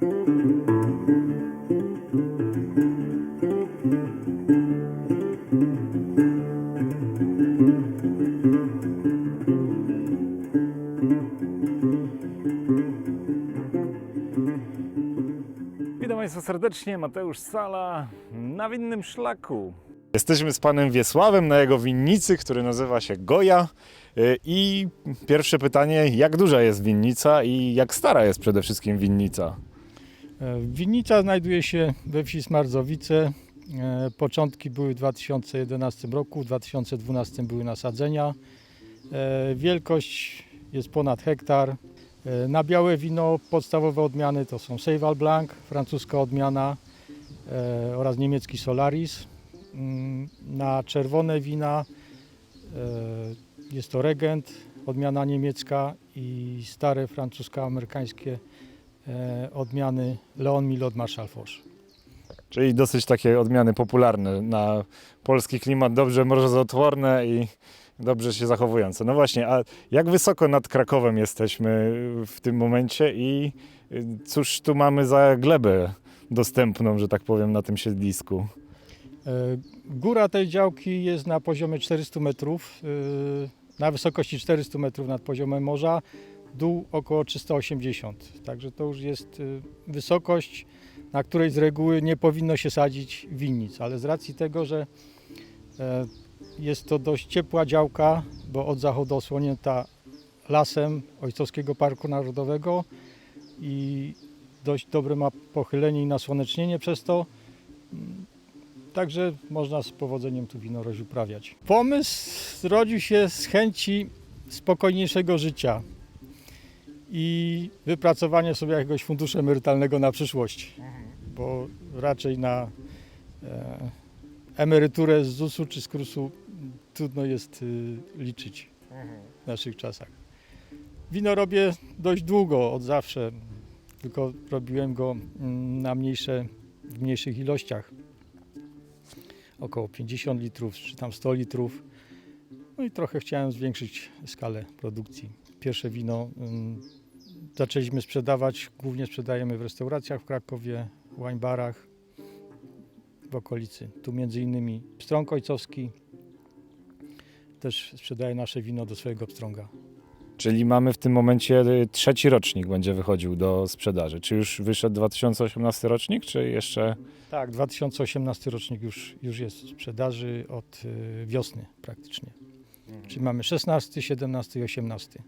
Witam Państwa serdecznie, Mateusz Sala na winnym szlaku. Jesteśmy z panem Wiesławem na jego winnicy, który nazywa się Goja. Y, I pierwsze pytanie, jak duża jest winnica i jak stara jest przede wszystkim winnica? E, Winnica znajduje się we wsi Smarzowice. E, Początki były w 2011 roku, w 2012 były nasadzenia. E, Wielkość jest ponad hektar. Na białe wino podstawowe odmiany to są Seyval Blanc, francuska odmiana oraz niemiecki Solaris. Mm, Na czerwone wina jest to Regent, odmiana niemiecka i stare francusko-amerykańskie odmiany Leon Milot Marshall Foch. Czyli dosyć takie odmiany popularne na polski klimat, dobrze mrożotworne i dobrze się zachowujące. No właśnie, a jak wysoko nad Krakowem jesteśmy w tym momencie i cóż tu mamy za glebę dostępną, że tak powiem, na tym siedlisku? E, Góra tej działki jest na poziomie 400 metrów, e, na wysokości 400 metrów nad poziomem morza, dół około 380. Także to już jest e, wysokość, na której z reguły nie powinno się sadzić winnic, ale z racji tego, że e, jest to dość ciepła działka, bo od zachodu osłonięta lasem Ojcowskiego Parku Narodowego i dość dobre ma pochylenie i nasłonecznienie przez to. Także można z powodzeniem tu winorość uprawiać. Pomysł zrodził się z chęci spokojniejszego życia i wypracowania sobie jakiegoś funduszu emerytalnego na przyszłość, bo raczej na e, emeryturę z ZUS-u czy z KRUS-u trudno jest y, liczyć w naszych czasach. Wino robię dość długo, od zawsze, tylko robiłem go mm, na mniejsze, w mniejszych ilościach około 50 litrów, czy tam 100 litrów. No i trochę chciałem zwiększyć skalę produkcji. Pierwsze wino ym, zaczęliśmy sprzedawać, głównie sprzedajemy w restauracjach w Krakowie, wine barach w okolicy. Tu między innymi Pstrąg Ojcowski też sprzedaje nasze wino do swojego pstrąga. Czyli mamy w tym momencie y, trzeci rocznik będzie wychodził do sprzedaży. Czy już wyszedł 2018 rocznik, czy jeszcze... Tak, 2018 rocznik już, już jest w sprzedaży od y, wiosny praktycznie. Czyli mamy 16, 17 i 18.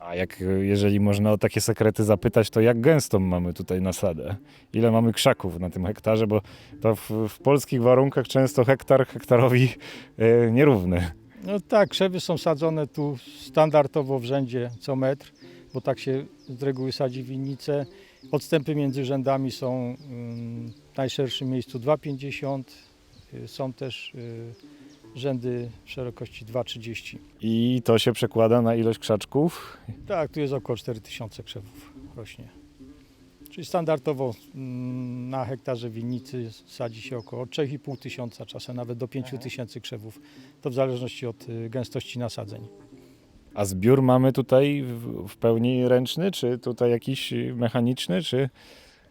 A jak, jeżeli można o takie sekrety zapytać, to jak gęstą mamy tutaj nasadę? Ile mamy krzaków na tym hektarze? Bo to w, w polskich warunkach często hektar hektarowi y, nierówny. No tak, krzewy są sadzone tu standardowo w rzędzie co metr, bo tak się z reguły sadzi winnice. Odstępy między rzędami są ym, w najszerszym miejscu 2,50. y, Są też y, rzędy szerokości 2,30. I to się przekłada na ilość krzaczków. Tak, tu jest około 4000 krzewów rośnie. Czyli standardowo mm, na hektarze winnicy sadzi się około 3,5 tysiąca, czasem nawet do 5 tysięcy krzewów. To w zależności od y, gęstości nasadzeń. A zbiór mamy tutaj w, w pełni ręczny, czy tutaj jakiś mechaniczny, czy...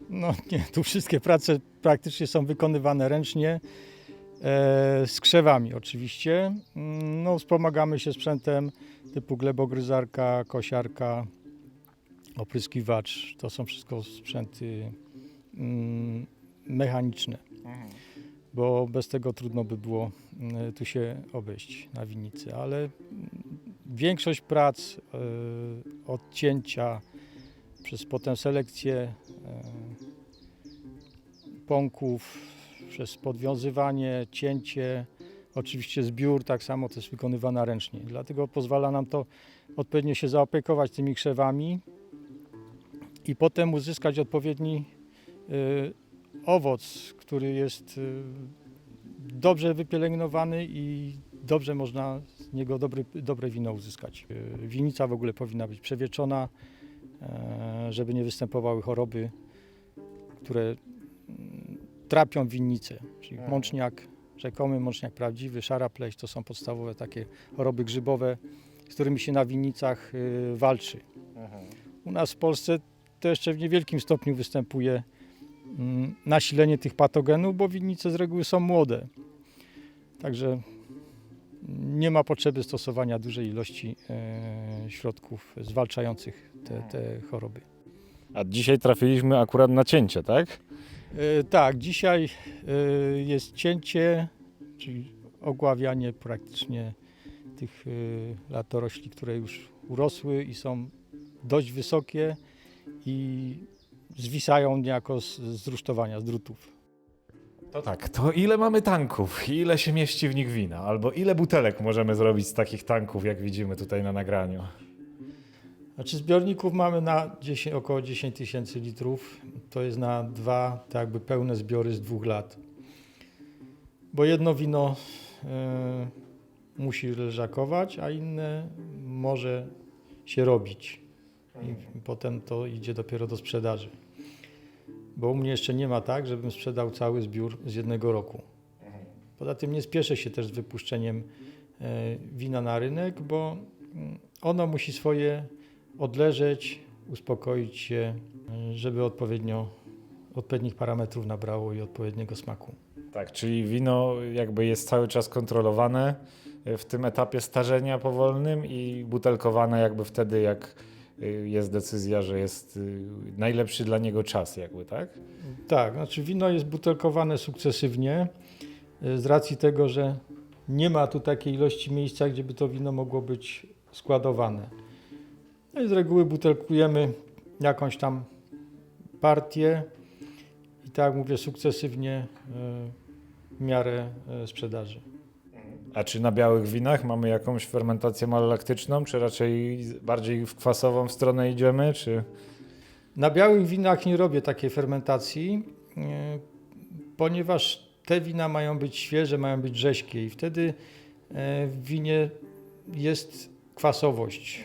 No nie, tu wszystkie prace praktycznie są wykonywane ręcznie, z krzewami oczywiście. Mm, No, wspomagamy się sprzętem typu glebogryzarka, kosiarka, opryskiwacz. To są wszystko sprzęty mm, mechaniczne, bo bez tego trudno by było mm, tu się obejść na winnicy, ale większość prac, e, odcięcia, przez potem selekcję e, pąków, przez podwiązywanie, cięcie, oczywiście zbiór tak samo to jest wykonywana ręcznie. Dlatego pozwala nam to odpowiednio się zaopiekować tymi krzewami i potem uzyskać odpowiedni y, owoc, który jest y, dobrze wypielęgnowany i dobrze można z niego dobry, dobre wino uzyskać. Y, Winica w ogóle powinna być przewieczona, e, żeby nie występowały choroby, które trapią winnicę, czyli Mhm. mączniak, rzekomy mączniak prawdziwy, szara pleść, to są podstawowe takie choroby grzybowe, z którymi się na winnicach y, walczy. U nas w Polsce to jeszcze w niewielkim stopniu występuje mm, nasilenie tych patogenów, bo winnice z reguły są młode. Także nie ma potrzeby stosowania dużej ilości e, środków zwalczających te, te choroby. A dzisiaj trafiliśmy akurat na cięcie, tak? E, Tak, dzisiaj e, jest cięcie, czyli ogławianie praktycznie tych e, latorośli, które już urosły i są dość wysokie i zwisają niejako z, z rusztowania, z drutów. To tak, to ile mamy tanków? Ile się mieści w nich wina? Albo ile butelek możemy zrobić z takich tanków, jak widzimy tutaj na nagraniu? Znaczy zbiorników mamy na 10, około 10 tysięcy litrów. To jest na dwa tak jakby pełne zbiory z dwóch lat. Bo jedno wino e, musi leżakować, a inne może się robić. I potem to idzie dopiero do sprzedaży. Bo u mnie jeszcze nie ma tak, żebym sprzedał cały zbiór z jednego roku. Poza tym nie spieszę się też z wypuszczeniem e, wina na rynek, bo mm, ono musi swoje odleżeć, uspokoić się, e, żeby odpowiednio odpowiednich parametrów nabrało i odpowiedniego smaku. Tak, czyli wino jakby jest cały czas kontrolowane y, w tym etapie starzenia powolnym i butelkowane jakby wtedy, jak y, jest decyzja, że jest y, najlepszy dla niego czas jakby, tak? Tak, znaczy wino jest butelkowane sukcesywnie e, z racji tego, że nie ma tu takiej ilości miejsca, gdzie by to wino mogło być składowane. No i z reguły butelkujemy jakąś tam partię i tak jak mówię, sukcesywnie e, w miarę e, sprzedaży. A czy na białych winach mamy jakąś fermentację malolaktyczną, czy raczej bardziej w kwasową stronę idziemy, czy... Na białych winach nie robię takiej fermentacji, e, ponieważ te wina mają być świeże, mają być rześkie i wtedy w winie jest kwasowość,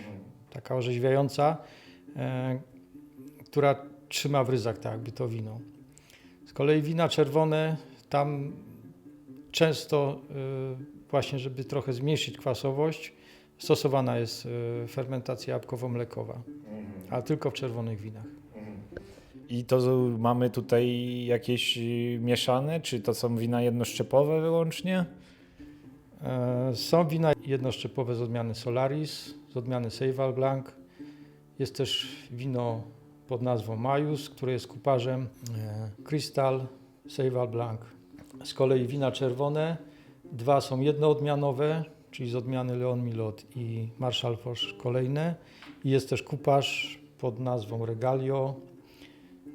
taka orzeźwiająca, e, która trzyma w ryzach tak jakby to wino. Z kolei wina czerwone, tam często e, właśnie, żeby trochę zmniejszyć kwasowość, stosowana jest e, fermentacja jabłkowo-mlekowa, ale tylko w czerwonych winach. I to mamy tutaj jakieś y, mieszane, czy to są wina jednoszczepowe wyłącznie? E, Są wina jednoszczepowe z odmiany Solaris, z odmiany Seival Blanc. Jest też wino pod nazwą Majus, które jest kuparzem e, Crystal Seival Blanc. Z kolei wina czerwone, dwa są jednoodmianowe, czyli z odmiany Leon Milot i Marshall Foch kolejne. I jest też kuparz pod nazwą Regalio,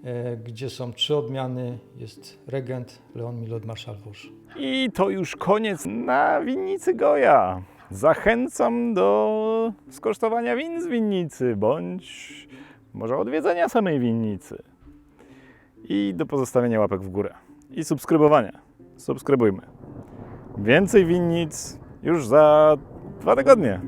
e, gdzie są trzy odmiany. Jest Regent, Leon Milot, Marshall Foch. I to już koniec na winnicy Goja. Zachęcam do skosztowania win z winnicy, bądź może odwiedzenia samej winnicy. I do pozostawienia łapek w górę. I subskrybowania. Subskrybujmy. Więcej winnic już za dwa tygodnie.